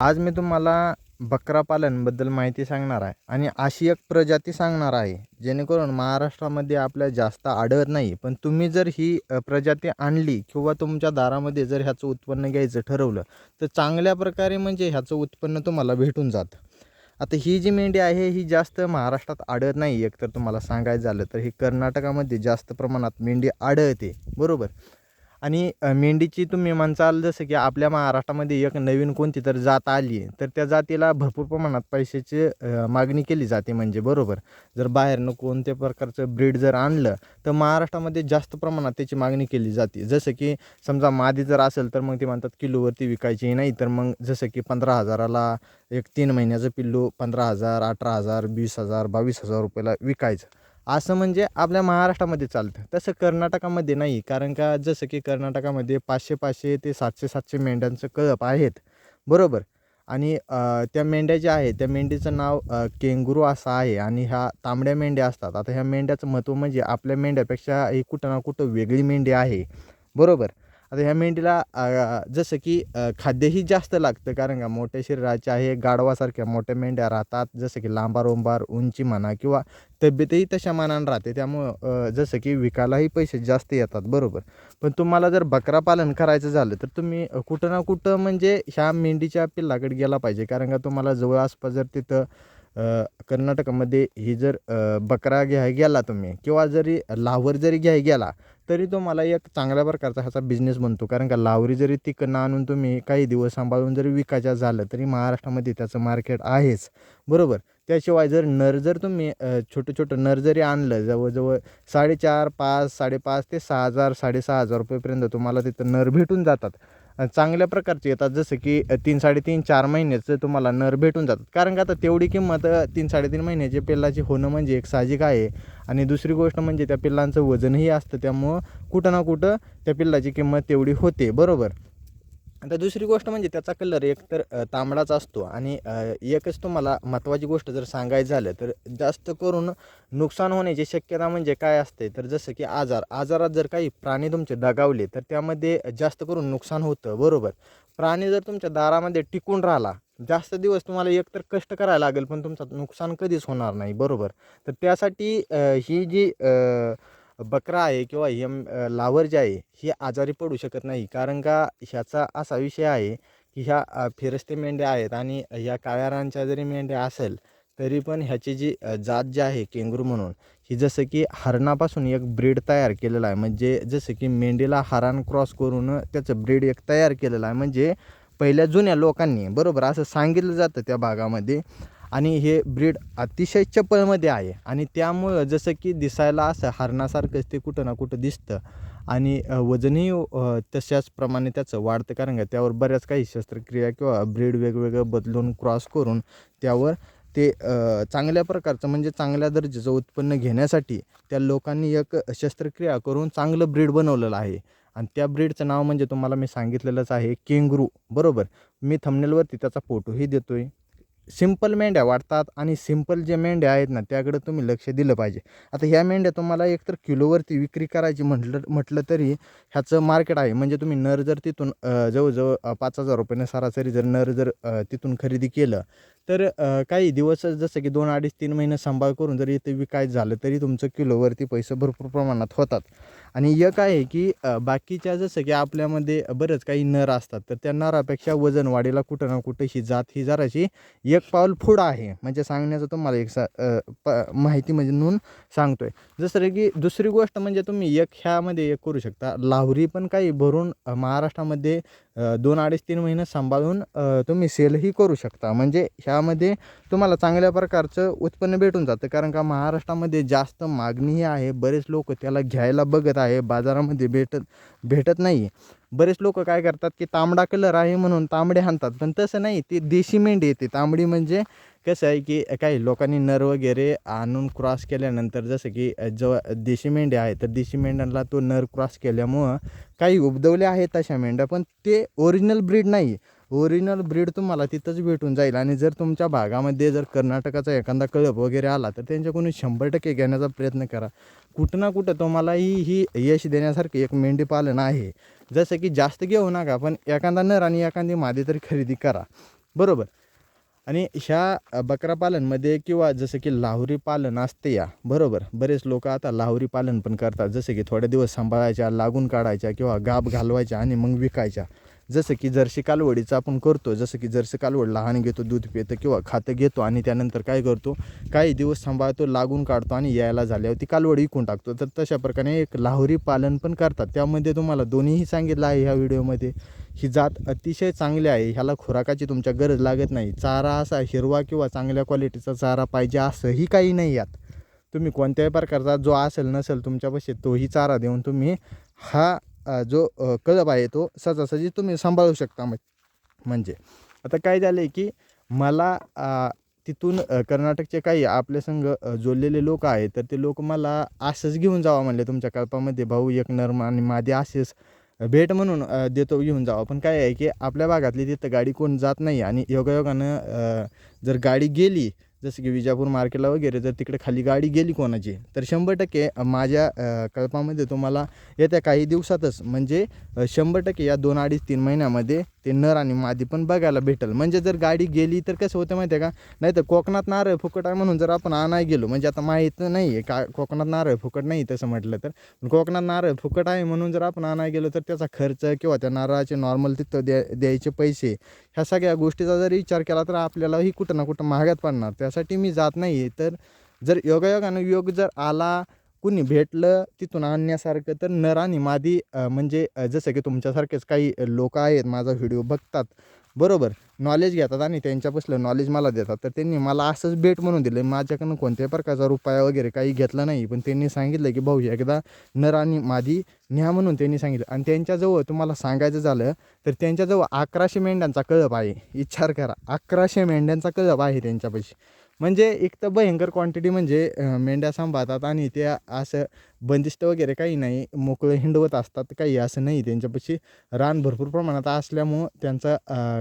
आज मी तुम्हाला बकरा पालनबद्दल माहिती सांगणार आहे आणि अशी एक प्रजाती सांगणार आहे जेणेकरून महाराष्ट्रामध्ये आपल्या जास्त आढळत नाही. पण तुम्ही जर ही प्रजाती आणली किंवा तुमच्या दारामध्ये जर ह्याचं उत्पन्न घ्यायचं ठरवलं तर चांगल्या प्रकारे म्हणजे ह्याचं उत्पन्न तुम्हाला भेटून जातं. आता ही जी मेंढी आहे ही जास्त महाराष्ट्रात आढळत नाही एकतर तुम्हाला सांगायचं झालं तर. ही कर्नाटकामध्ये जास्त प्रमाणात मेंढी आढळते. बरोबर? आणि मेंढीची तुम्ही म्हणचाल जसं की आपल्या महाराष्ट्रामध्ये एक नवीन कोणती तर जात आली तर त्या जातीला भरपूर प्रमाणात पैशाची मागणी केली जाते म्हणजे बरोबर. जर बाहेरनं कोणत्या प्रकारचं ब्रीड जर आणलं तर महाराष्ट्रामध्ये जास्त प्रमाणात त्याची मागणी केली जाते. जसं की समजा मादी जर असेल तर मग ते म्हणतात किलोवरती विकायची नाही तर मग जसं की पंधरा हजाराला एक तीन महिन्याचं पिल्लू पंधरा हजार अठरा हजार वीस हजार बावीस हजार रुपयाला विकायचं. असं म्हणजे आपल्या महाराष्ट्रामध्ये चालतं. तसं कर्नाटकामध्ये नाही कारण का जसं की कर्नाटकामध्ये पाचशे पाचशे ते सातशे सातशे मेंढ्यांचं कळप आहेत. बरोबर? आणि त्या मेंढ्या ज्या आहेत त्या मेंढीचं नाव केंगुरू असं आहे आणि ह्या तांबड्या मेंढ्या असतात. आता ह्या मेंढ्याचं महत्त्व म्हणजे आपल्या मेंढ्यापेक्षा ही कुठं ना कुठं वेगळी मेंढी आहे. बरोबर? आता ह्या मेंढीला जसं की खाद्यही जास्त लागतं. कारण का मोठ्या शरीराच्या आहे गाढवासारख्या मोठ्या मेंढ्या राहतात. जसं की लांबारोंबार उंची म्हणा किंवा तब्येतही तशा मानानं राहते. त्यामुळं जसं की विकायलाही पैसे जास्त येतात. बरोबर. पण तुम्हाला जर बकरा पालन करायचं झालं तर तुम्ही कुठं ना कुठं म्हणजे ह्या मेंढीच्या पिल्लाकडे गेला पाहिजे. कारण का तुम्हाला जवळ आसपास जर तिथं कर्नाटकामध्ये ही जर बकरा घ्याय गेला तुम्ही किंवा जरी लावर जरी घ्याय गेला तरी तो मला एक चांगल्या प्रकारचा ह्याचा बिझनेस बनतो. कारण का लावरी जरी तिकडनं आणून तुम्ही काही दिवस सांभाळून जरी विकायच्या झालं तरी महाराष्ट्रामध्ये त्याचं मार्केट आहेच. बरोबर? त्याशिवाय जर नर जर तुम्ही छोटं छोटं नर जरी आणलं जवळजवळ साडेचार पाच साडेपाच ते सहा हजार साडेसहा हजार रुपयेपर्यंत तुम्हाला तिथं नर भेटून जातात. चांगल्या प्रकारचे येतात. जसं की तीन साडेतीन चार महिन्याचं तुम्हाला नर भेटून जातात. कारण का आता तेवढी किंमत तीन साडेतीन महिन्याच्या पिल्लाची होणं म्हणजे एक साहजिक आहे. आणि दुसरी गोष्ट म्हणजे त्या पिल्लांचं वजनही असतं. त्यामुळं कुठं ना कुठं त्या पिल्लाची किंमत तेवढी होते. बरोबर? आता दुसरी गोष्ट म्हणजे त्याचा कलर एक तर तांबडाच असतो आणि एकच तुम्हाला महत्त्वाची गोष्ट जर सांगायचं झालं तर जास्त करून नुकसान होण्याची शक्यता म्हणजे काय असते? तर जसं की आजार. आजारात जर काही प्राणी तुमचे दगावले तर त्यामध्ये जास्त करून नुकसान होतं. बरोबर? प्राणी जर तुमच्या दारामध्ये टिकून राहिला जास्त दिवस तुम्हाला एकतर कष्ट करायला लागेल पण तुमचं नुकसान कधीच होणार नाही. बरोबर? तर त्यासाठी ही जी बकरा आहे किंवा यम लावर जे आहे हे आजारी पडू शकत नाही. कारण का ह्याचा असा विषय आहे की ह्या फिरस्ते मेंढ्या आहेत आणि ह्या काळ्या रानच्या जरी मेंढ्या असेल तरी पण ह्याची जी जात जी आहे केंगरू म्हणून ही जसं की हरणापासून एक ब्रीड तयार केलेला आहे. म्हणजे जसं की मेंढीला हरण क्रॉस करून त्याचं ब्रीड एक तयार केलेलं आहे. म्हणजे पहिल्या जुन्या लोकांनी बरोबर असं सांगितलं जातं त्या भागामध्ये. आणि हे ब्रीड अतिशय चपळमध्ये आहे. आणि त्यामुळं जसं की दिसायला असं हरणासारखंच ते कुठं ना कुठं दिसतं. आणि वजनही तशाच प्रमाणे त्याचं वाढतं. कारण का त्यावर बऱ्याच काही शस्त्रक्रिया किंवा ब्रीड वेगवेगळं बदलून क्रॉस करून त्यावर ते चांगल्या प्रकारचं म्हणजे चांगल्या दर्जाचं उत्पन्न घेण्यासाठी त्या लोकांनी एक शस्त्रक्रिया करून चांगलं ब्रीड बनवलेलं आहे. आणि त्या ब्रीडचं नाव म्हणजे तुम्हाला मी सांगितलेलंच आहे केंगरू. बरोबर? मी थंबनेलवरती त्याचा फोटोही देतो आहे सिंपल मेंढ्या वाढतात आणि सिंपल जे मेंढ्या आहेत ना त्याकडे तुम्ही लक्ष दिलं पाहिजे. आता ह्या मेंढ्या तुम्हाला एकतर किलोवरती विक्री करायची म्हटलं म्हटलं तरी ह्याचं मार्केट आहे. म्हणजे तुम्ही नर जर तिथून जवळजवळ पाच हजार रुपयाने सरासरी जर नर जर तिथून खरेदी केलं तर काही दिवस जसं की दोन अडीच तीन महिने सांभाळ करून जर इथे विकायचं झालं तरी तुमचं किलोवरती पैसे भरपूर प्रमाणात होतात. आणि एक आहे की बाकीच्या जसं की आपल्यामध्ये बरंच काही नर असतात तर त्या नरापेक्षा वजन वाढीला कुठं ना कुठं ही जात ही जराशी एक पाऊल पुढं आहे. म्हणजे सांगण्याचं तुम्हाला एक सा प माहिती म्हणजे म्हणून सांगतोय. जसं की दुसरी गोष्ट म्हणजे तुम्ही एक ह्यामध्ये एक करू शकता. लावरी पण काही भरून महाराष्ट्रामध्ये दोन अडीच तीन महिने सांभाळून तुम्ही सेलही करू शकता. म्हणजे ह्यामध्ये तुम्हाला चांगल्या प्रकारचं उत्पन्न भेटून जातं. कारण का महाराष्ट्रामध्ये जास्त मागणीही आहे. बरेच लोक त्याला घ्यायला बघत आहे बाजारामध्ये भेटत भेटत नाही बरेच लोक काय करतात की तांबडा कलर आहे म्हणून तांबडे आणतात पण तसं नाही ती देशी मेंढी येते. तांबडी म्हणजे कसं आहे की काही लोकांनी नर वगैरे आणून क्रॉस केल्यानंतर जसं की जेव्हा देशी मेंढ्या आहे तर देशी मेंढ्यांना तो नर क्रॉस केल्यामुळं काही उबदवले आहेत तशा मेंढ्या पण ते ओरिजिनल ब्रीड नाही ओरिजिनल ब्रीड तुम्हाला तिथंच भेटून जाईल. आणि जर तुमच्या भागामध्ये जर कर्नाटकाचा एखादा कळप वगैरे आला तर त्यांच्याकडून शंभर टक्के घेण्याचा प्रयत्न करा. कुठं ना कुठं तुम्हालाही ही यश देण्यासारखी एक मेंढी पालन आहे. जसं की जास्त घेऊ नका पण एखादा नर आणि एखादी मादी तरी खरेदी करा. बरोबर? आणि ह्या बकरा पालनमध्ये किंवा जसं की लाहोरी पालन असते या. बरोबर? बरेच लोक आता लाहोरी पालन पण करतात. जसं की थोडे दिवस सांभाळायच्या लागून काढायच्या किंवा गाब घालवायच्या आणि मग विकायच्या. जसं की जर्सी कालवडीचं आपण करतो जसं की जर्सी कालवड लहान घेतो दूध पितं किंवा खातं घेतो आणि त्यानंतर काय करतो काही दिवस सांभाळतो लागून काढतो आणि यायला झाल्यावर ती कालवड विकून टाकतो. तर तशा प्रकारे एक लाहोरी पालन पण करतात. त्यामध्ये तुम्हाला दोन्हीही सांगितलं आहे ह्या व्हिडिओमध्ये. ही जात अतिशय चांगली आहे. ह्याला खुराकाची तुमच्या गरज लागत नाही. चारा असा हिरवा किंवा चांगल्या क्वालिटीचा चारा पाहिजे असंही काही नाही यात. तुम्ही कोणत्याही प्रकारचा जो असेल नसेल तुमच्यापाशी तोही चारा देऊन तुम्ही हा जो अ, कळप आहे तो सहजासहजी तुम्ही सांभाळू शकता म्हणजे. आता काय झालं आहे की मला तिथून कर्नाटकचे काही आपल्या संघ जोडलेले लोक आहेत तर ते लोक मला असंच घेऊन जावा म्हणले तुमच्या कल्पामध्ये भाऊ एक नर्म आणि मादी असेच भेट म्हणून देतो घेऊन जावा. पण काय आहे की आपल्या भागातली तिथं गाडी कोण जात नाही आणि योगायोगानं जर गाडी गेली जसं की विजापूर मार्केटला वगैरे जर तिकडे खाली गाडी गेली कोणाची तर शंभर टक्के माझ्या कल्पामध्ये तुम्हाला येत्या काही दिवसातच म्हणजे शंभर टक्के या दोन अडीच तीन महिन्यामध्ये ते नर आणि मादी पण बघायला भेटल. म्हणजे जर गाडी गेली तर कसं होतं माहिती आहे का? नाही तर कोकणात नारळ फुकट आहे म्हणून जर आपण आणाय गेलो म्हणजे आता माहीत नाही आहे का कोकणात नारळ फुकट नाही तसं म्हटलं तर. पण कोकणात नारळ फुकट आहे म्हणून जर आपण आणाय गेलो तर त्याचा खर्च किंवा त्या नारळाचे नॉर्मल तिथं द्या द्यायचे पैसे ह्या सगळ्या गोष्टीचा जर विचार केला तर आपल्यालाही कुठं ना कुठं महागात पडणार. त्यासाठी मी जात नाही आहे तर जर योगायोगानं योग जर आला कुणी भेटलं तिथून आणण्यासारखं तर नर आणि मादी म्हणजे जसं की तुमच्यासारखेच काही लोक आहेत माझा व्हिडिओ बघतात. बरोबर. नॉलेज घेतात आणि त्यांच्यापासलं नॉलेज मला देतात. तर त्यांनी मला असंच भेट म्हणून दिलं. माझ्याकडनं कोणत्याही प्रकारचा रुपया वगैरे काही घेतला नाही. पण त्यांनी सांगितलं की भाऊ एकदा नर आणि मादी न्या म्हणून त्यांनी सांगितलं. आणि त्यांच्याजवळ तुम्हाला सांगायचं झालं तर त्यांच्याजवळ अकराशे मेंढ्यांचा कळप आहे. विचार करा. अकराशे मेंढ्यांचा कळप आहे त्यांच्यापाशी. म्हणजे एक तर भयंकर क्वांटिटी म्हणजे मेंढ्या सांभाळतात आणि त्या असं बंदिस्त वगैरे काही नाही मोकळं हिंडवत असतात काही असं नाही. त्यांच्यापाशी रान भरपूर प्रमाणात असल्यामुळं त्यांचा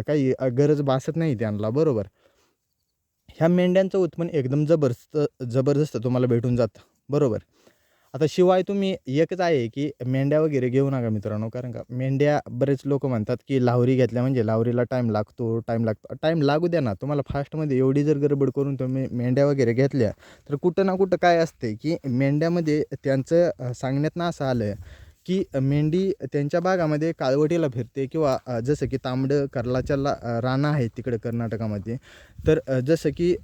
काही गरज भासत नाही त्यांना बरोबर? ह्या मेंढ्यांचं उत्पन्न एकदम जबरदस्त जबरदस्त तुम्हाला भेटून जातं बरोबर? आता शिवाय तुम्ही एकच आहे की मेंढ्या वगैरे घेऊ नका मित्रांनो कारण का मेंढ्या बरेच लोक म्हणतात की लावरी घेतल्या म्हणजे लावरीला टाईम लागतो टाईम लागतो. टाईम लागू द्या ना तुम्हाला फास्टमध्ये एवढी जर गडबड करून तुम्ही मेंढ्या वगैरे घेतल्या तर कुठं ना कुठं काय असते की मेंढ्यामध्ये त्यांचं सांगण्यात ना असं आलं की मेंढी त्यांच्या भागामध्ये काळवटीला फिरते किंवा जसं की तांबडं कर्लाच्या ला रानं आहेत तिकडे कर्नाटकामध्ये तर जसं की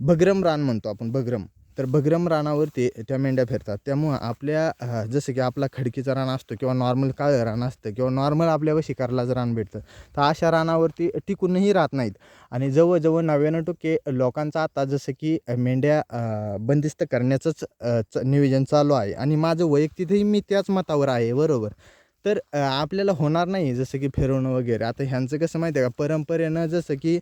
भग्रम रान म्हणतो आपण भग्रम. तर भगरम रानावरती त्या मेंढ्या फिरतात. त्यामुळं आपल्या जसं की आपला खडकीचा रान असतो किंवा नॉर्मल काळं रान असतं किंवा नॉर्मल आपल्यावर शिकारलाच रान भेटतं तर अशा रानावरती टिकूनही राहत नाहीत. आणि जवळजवळ नव्याण्णव टक्के लोकांचा आता जसं की मेंढ्या बंदिस्त करण्याचंच च नियोजन चालू आहे. आणि माझं वैयक्तिकही मी त्याच मतावर आहे बरोबर. तर आपल्याला होणार नाही जसं की फिरवणं वगैरे. आता ह्यांचं कसं माहिती आहे का? परंपरेनं जसं की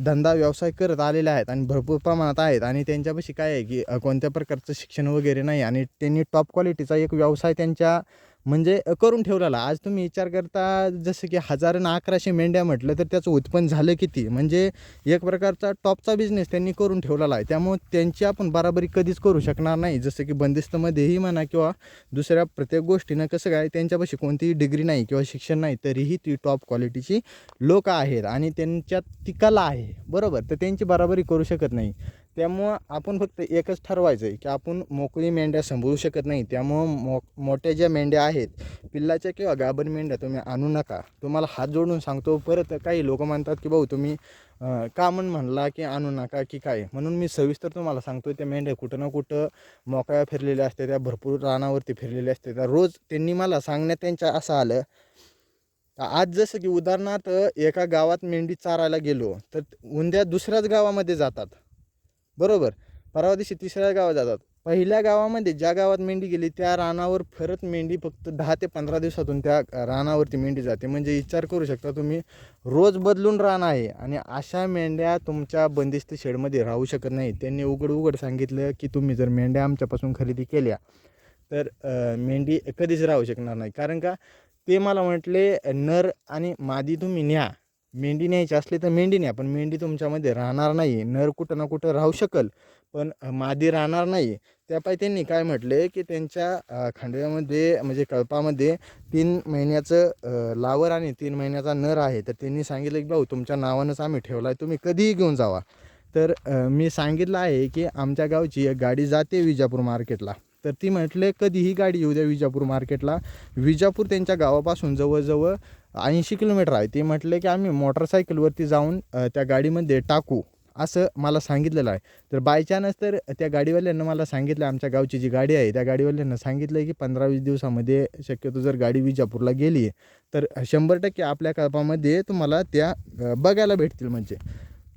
धंदा व्यवसाय करत आलेले आहेत आणि भरपूर प्रमाणात आहेत आणि त्यांच्यापाशी काय आहे की कोणत्या प्रकारचं शिक्षण वगैरे नाही आणि त्यांनी टॉप क्वालिटीचा एक व्यवसाय त्यांच्या म्हणजे करून ठेवलेला. आज तुम्ही विचार करता जसं की हजार आणि अकराशे मेंढ्या म्हटलं तर त्याचं उत्पन्न झालं किती? म्हणजे एक प्रकारचा टॉपचा बिझनेस त्यांनी करून ठेवलेला आहे. त्यामुळे त्यांची आपण बराबरी कधीच करू शकणार नाही. जसं की बंदिस्तमध्येही म्हणा किंवा दुसऱ्या प्रत्येक गोष्टीनं कसं काय त्यांच्यापाशी कोणतीही डिग्री नाही किंवा शिक्षण नाही तरीही ती टॉप क्वालिटीची लोक आहेत आणि त्यांच्यात ती कला आहे. बरोबर? तर त्यांची बराबरी करू शकत नाही. त्यामुळं आपण फक्त एकच ठरवायचं आहे की आपण मोकळी मेंढ्या सांभाळू शकत नाही. त्यामुळं मो मोठ्या ज्या मेंढ्या आहेत पिल्लाच्या किंवा गाभण मेंढ्या तुम्ही आणू नका. तुम्हाला हात जोडून सांगतो परत काही लोक म्हणतात की भाऊ तुम्ही का म्हणून म्हणला की आणू नका की काय? म्हणून मी सविस्तर तुम्हाला सांगतो त्या मेंढ्या कुठं ना कुठं मोकळ्या फिरलेल्या असते त्या भरपूर रानावरती फिरलेल्या असते त्या रोज त्यांनी मला सांगण्यात त्यांच्या असं आलं आज जसं की उदाहरणार्थ एका गावात मेंढी चारायला गेलो तर उंद्या दुसऱ्याच गावामध्ये जातात. बरोबर. परवा दिवशी तिसऱ्या गावात जातात. पहिल्या गावामध्ये ज्या गावात मेंढी गेली त्या रानावर परत मेंढी फक्त दहा ते पंधरा दिवसातून त्या रानावरती मेंढी जाते. म्हणजे विचार करू शकता तुम्ही रोज बदलून रान आहे आणि अशा मेंढ्या तुमच्या बंदिस्त शेडमध्ये राहू शकत नाही त्यांनी उघड उघड सांगितलं की तुम्ही जर मेंढ्या आमच्यापासून खरेदी केल्या तर मेंढी कधीच राहू शकणार नाही. कारण का? ते मला म्हटले नर आणि मादी तुम्ही न्या. मेंढी न्यायची असली तर मेंढी न्या पण मेंढी तुमच्यामध्ये राहणार नाही नर कुठं ना कुठं राहू शकल पण मादी राहणार नाही त्या त्यांनी काय म्हटले की त्यांच्या खांडव्यामध्ये म्हणजे कळपामध्ये तीन महिन्याचं लावर आणि तीन महिन्याचा नर आहे. तर त्यांनी सांगितलं की भाऊ तुमच्या नावानंच आम्ही ठेवला आहे तुम्ही कधीही घेऊन जावा. तर मी सांगितलं आहे की आमच्या गावची एक गाडी जाते विजापूर मार्केटला. तर ती म्हटले कधीही गाडी येऊ द्या विजापूर मार्केटला. विजापूर त्यांच्या गावापासून जवळजवळ ऐंशी किलोमीटर आहे. ते म्हटले की आम्ही मोटरसायकलवरती जाऊन त्या गाडीमध्ये टाकू असं मला सांगितलेलं आहे. तर बाय चान्स तर त्या गाडीवाल्यांना मला सांगितलं आमच्या गावची जी गाडी आहे त्या गाडीवाल्यांना सांगितलं की पंधरा वीस दिवसामध्ये शक्यतो जर गाडी विजापूरला गेली तर शंभर टक्के आपल्या कळपामध्ये तुम्हाला त्या बघायला भेटतील म्हणजे.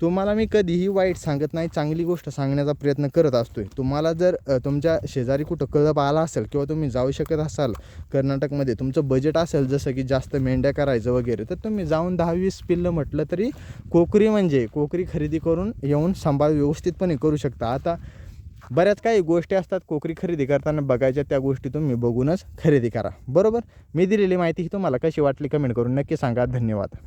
तुम्हाला मी कधीही वाईट सांगत नाही चांगली गोष्ट सांगण्याचा प्रयत्न करत असतोय. तुम्हाला जर तुमच्या शेजारी कुठं कळप आला असेल किंवा तुम्ही जाऊ शकत असाल कर्नाटकमध्ये तुमचं बजेट असेल जसं की जास्त मेंढ्या करायचं वगैरे तर तुम्ही जाऊन दहा वीस पिल्लं म्हटलं तरी कोकरी म्हणजे कोकरी खरेदी करून येऊन सांभाळ व्यवस्थितपणे करू शकता. आता बऱ्याच काही गोष्टी असतात कोकरी खरेदी करताना बघायच्या त्या गोष्टी तुम्ही बघूनच खरेदी करा. बरोबर? मी दिलेली माहिती ही तुम्हाला कशी वाटली कमेंट करून नक्की सांगा. धन्यवाद.